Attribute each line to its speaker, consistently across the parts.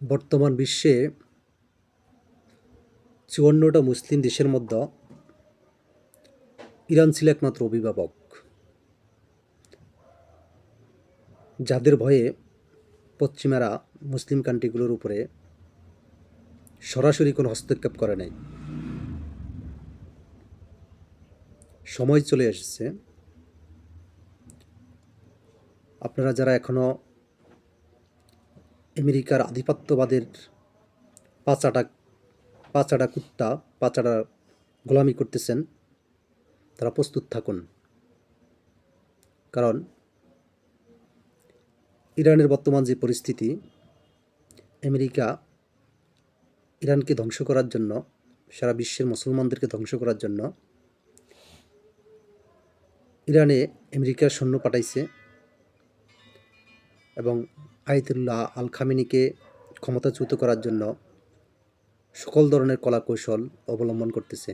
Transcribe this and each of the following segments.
Speaker 1: বর্তমান বিশ্বে চুয়ান্নটা মুসলিম দেশের মধ্যে ইরান ছিল একমাত্র অভিভাবক, যাদের ভয়ে পশ্চিমারা মুসলিম কান্ট্রিগুলোর উপরে সরাসরি কোনো হস্তক্ষেপ করে নাই। সময় চলে এসেছে। আপনারা যারা এখনও আমেরিকার আধিপত্যবাদের পাচাটা পাচাটা কুত্তা, পাচাটা গোলামি করতেছেন, তারা প্রস্তুত থাকুন। কারণ ইরানের বর্তমান যে পরিস্থিতি, আমেরিকা ইরানকে ধ্বংস করার জন্য, সারা বিশ্বের মুসলমানদেরকে ধ্বংস করার জন্য ইরানে আমেরিকার সৈন্য পাঠাইছে এবং আয়তুল্লাহ আল খামিনিকে ক্ষমতাচ্যুত করার জন্য সকল ধরনের কলা কৌশল অবলম্বন করতেছে।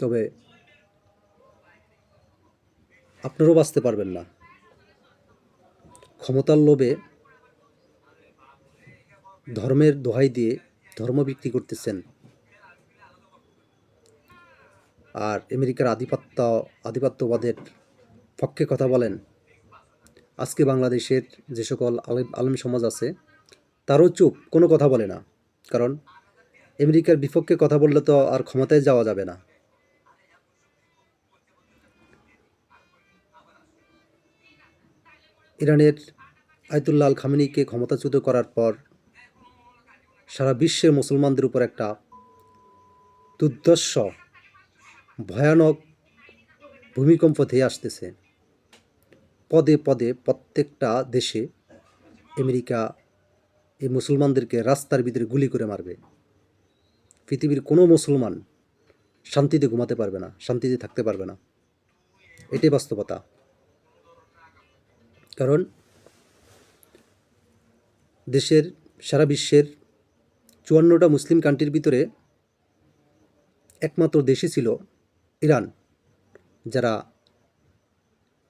Speaker 1: তবে আপনারাও বাঁচতে পারবেন না। ক্ষমতার লোভে ধর্মের দোহাই দিয়ে ধর্ম বিক্রি করতেছেন। আর আমেরিকার আধিপত্য, আধিপত্যবাদের পক্ষে কথা বলেন। আজকে বাংলাদেশের যে সকল আলেম আলেম সমাজ আছে, তারও চুপ কোনো কথা বলে না। কারণ আমেরিকার বিপক্ষে কথা বললে তো আর ক্ষমতায় যাওয়া যাবে না। ইরানের আয়তুল্লাহ আল খামেনিকে ক্ষমতাচ্যুত করার পর সারা বিশ্বের মুসলমানদের উপর একটা দুর্দর্শ, ভয়ানক ভূমিকম্প ধেয়ে আসতেছে। পদে পদে প্রত্যেকটা দেশে আমেরিকা এই মুসলমানদেরকে রাস্তার ভিতরে গুলি করে মারবে। পৃথিবীর কোনো মুসলমান শান্তিতে ঘুমাতে পারবে না, শান্তিতে থাকতে পারবে না। এটাই বাস্তবতা। কারণ দেশের, সারা বিশ্বের চুয়ান্নটা মুসলিম কান্ট্রির ভিতরে একমাত্র দেশই ছিল ইরান, যারা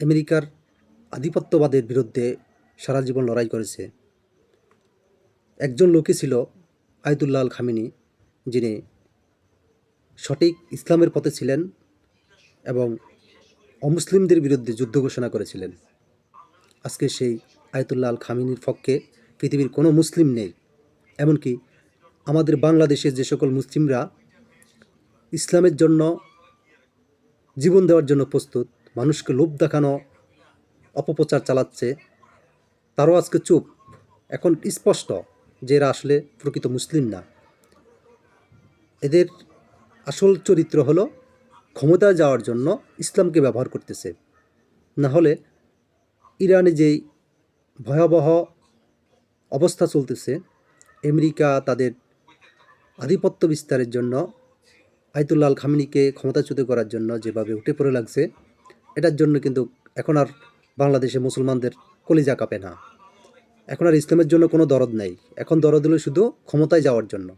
Speaker 1: আমেরিকার আধিপত্যবাদের বিরুদ্ধে সারা জীবন লড়াই করেছে। একজন লোকই ছিল আয়তুল্লাহ আল খামিনি, যিনি সঠিক ইসলামের পথে ছিলেন এবং অমুসলিমদের বিরুদ্ধে যুদ্ধ ঘোষণা করেছিলেন। আজকে সেই আয়তুল্লাহ আল খামিনির পক্ষে পৃথিবীর কোনো মুসলিম নেই। এমনকি আমাদের বাংলাদেশের যে সকল মুসলিমরা ইসলামের জন্য, জীবন দেওয়ার জন্য প্রস্তুত, মানুষকে লোভ দেখানো অপপ্রচার চালাচ্ছে, তারও আজকে চুপ। এখন স্পষ্ট যে এরা আসলে প্রকৃত মুসলিম না। এদের আসল চরিত্র হলো ক্ষমতায় যাওয়ার জন্য ইসলামকে ব্যবহার করতেছে। না হলে ইরানে যেই ভয়াবহ অবস্থা চলতেছে, আমেরিকা তাদের আধিপত্য বিস্তারের জন্য, আয়তুল্লাহ আল খামিনিকে ক্ষমতাচ্যুত করার জন্য যেভাবে উঠে পড়ে লাগছে, এটার জন্য কিন্তু এখন আর বাংলাদেশে মুসলমানদের কলিজা কাঁপে না। এখন আর ইসলামের জন্য কোনো দরদ নেই। এখন দরদ হলো শুধু ক্ষমতায় যাওয়ার জন্য।